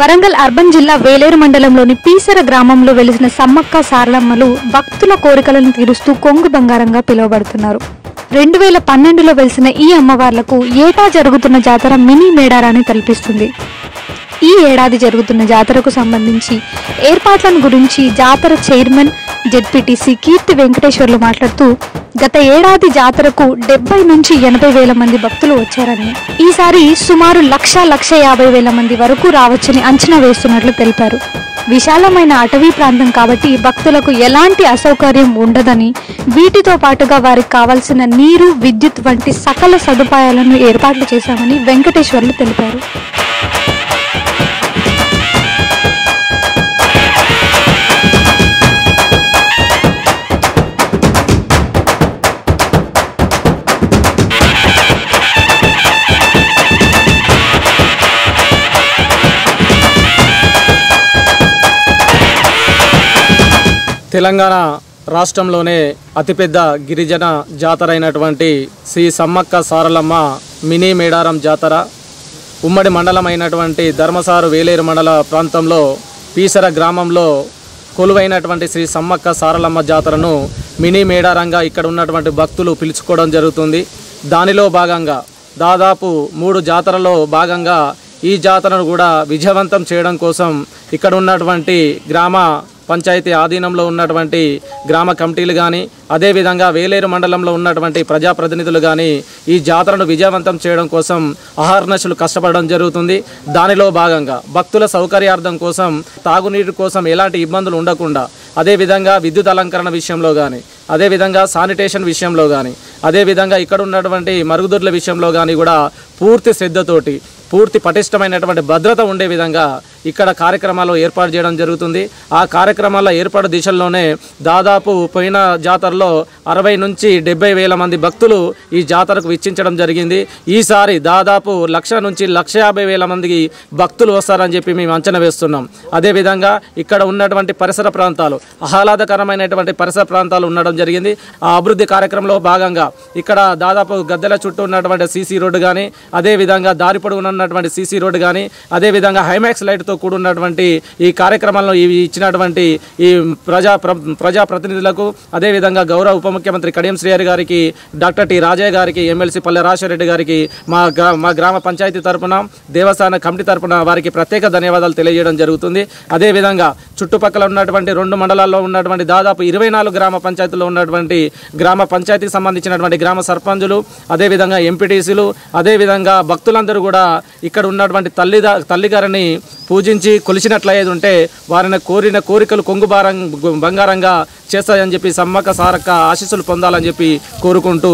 Warangal urban జిల్లా వేలేరు మండలంలోని పీసర గ్రామంలో వెలిసిన సమ్మక్క సారలమ్మలు భక్తుల కోరికలను తీరుస్తూ కొంగు బంగారంగా పిలువబడుతున్నారు. రెండు వేల పన్నెండులో వెలిసిన ఈ అమ్మవార్లకు ఏటా జరుగుతున్న జాతర మినీ మేడారాన్ని తలపిస్తుంది. ఈ ఏడాది జరుగుతున్న జాతరకు సంబంధించి ఏర్పాట్లను గురించి జాతర చైర్మన్ జెడ్పీటీసీ కీర్తి వెంకటేశ్వర్లు మాట్లాడుతూ గత ఏడాది జాతరకు డెబ్బై నుంచి ఎనభై వేల మంది భక్తులు వచ్చారని ఈసారి సుమారు లక్ష లక్ష యాభై వేల మంది వరకు రావచ్చని అంచనా వేస్తున్నట్లు తెలిపారు. విశాలమైన అటవీ ప్రాంతం కాబట్టి భక్తులకు ఎలాంటి అసౌకర్యం ఉండదని వీటితో పాటుగా వారికి కావాల్సిన నీరు విద్యుత్ వంటి సకల సదుపాయాలను ఏర్పాట్లు చేశామని వెంకటేశ్వర్లు తెలిపారు. తెలంగాణ రాష్ట్రంలోనే అతిపెద్ద గిరిజన జాతర అయినటువంటి శ్రీ సమ్మక్క సారలమ్మ మినీ మేడారం జాతర ఉమ్మడి మండలం అయినటువంటి ధర్మసారు వేలేరు మండల ప్రాంతంలో పీసర గ్రామంలో కొలువైనటువంటి శ్రీ సమ్మక్క సారలమ్మ జాతరను మినీ మేడారంగా ఇక్కడ ఉన్నటువంటి భక్తులు పిలుచుకోవడం జరుగుతుంది. దానిలో భాగంగా దాదాపు మూడు జాతరలో భాగంగా ఈ జాతరను కూడా విజయవంతం చేయడం కోసం ఇక్కడ ఉన్నటువంటి గ్రామ పంచాయతీ ఆధీనంలో ఉన్నటువంటి గ్రామ కమిటీలు కానీ అదేవిధంగా వేలేరు మండలంలో ఉన్నటువంటి ప్రజాప్రతినిధులు కానీ ఈ జాతరను విజయవంతం చేయడం కోసం అహర్నశలు కష్టపడడం జరుగుతుంది. దానిలో భాగంగా భక్తుల సౌకర్యార్థం కోసం తాగునీటి కోసం ఎలాంటి ఇబ్బందులు ఉండకుండా అదేవిధంగా విద్యుత్ అలంకరణ విషయంలో కానీ అదేవిధంగా శానిటేషన్ విషయంలో కానీ అదేవిధంగా ఇక్కడ ఉన్నటువంటి మరుగుదొడ్ల విషయంలో కానీ కూడా పూర్తి శ్రద్ధతోటి పూర్తి పటిష్టమైనటువంటి భద్రత ఉండే విధంగా ఇక్కడ కార్యక్రమాలు ఏర్పాటు చేయడం జరుగుతుంది. ఆ కార్యక్రమాల ఏర్పాటు దిశల్లోనే దాదాపు పోయిన జాతరలో అరవై నుంచి డెబ్బై వేల మంది భక్తులు ఈ జాతరకు వీక్షించడం జరిగింది. ఈసారి దాదాపు లక్ష నుంచి లక్ష యాభై వేల మందికి భక్తులు వస్తారని చెప్పి మేము అంచనా వేస్తున్నాం. అదేవిధంగా ఇక్కడ ఉన్నటువంటి పరిసర ప్రాంతాలు ఆహ్లాదకరమైనటువంటి పరిసర ప్రాంతాలు ఉండడం జరిగింది. ఆ అభివృద్ధి కార్యక్రమంలో భాగంగా ఇక్కడ దాదాపు గద్దెల చుట్టూ ఉన్నటువంటి సీసీ రోడ్డు కానీ అదేవిధంగా దారి పొడుగున ఉన్నటువంటి సీసీ రోడ్డు కానీ అదేవిధంగా హైమాక్స్ లైట్ లైట్తో కూడినటువంటి ఈ కార్యక్రమంలో ఇవి ఇచ్చినటువంటి ఈ ప్రజా ప్ర- ప్రజా ప్రతినిధులకు అదేవిధంగా గౌరవ ఉప ముఖ్యమంత్రి కడియం శ్రీహరి గారికి డాక్టర్ టి రాజయ్య గారికి ఎమ్మెల్సీ పల్లె రాజశేఖర గారికి మా మా గ్రామ పంచాయతీ తరపున దేవస్థాన కమిటీ తరపున వారికి ప్రత్యేక ధన్యవాదాలు తెలియజేయడం జరుగుతుంది. అదేవిధంగా చుట్టుపక్కల ఉన్నటువంటి రెండు మండలాల్లో ఉన్నటువంటి దాదాపు ఇరవై నాలుగు గ్రామ పంచాయతీలో ఉన్నటువంటి గ్రామ పంచాయతీకి సంబంధించినటువంటి గ్రామ సర్పంచులు అదేవిధంగా ఎంపీటీసీలు అదేవిధంగా భక్తులందరూ కూడా ఇక్కడ ఉన్నటువంటి తల్లి తల్లిగారిని పూజించి కొలిచినట్లయితే ఉంటే వారిని కోరిన కోరికలు కొంగు భారం బంగారంగా చేస్తాయని చెప్పి సమ్మక్క సారక్క ఆశీస్సులు పొందాలని చెప్పి కోరుకుంటూ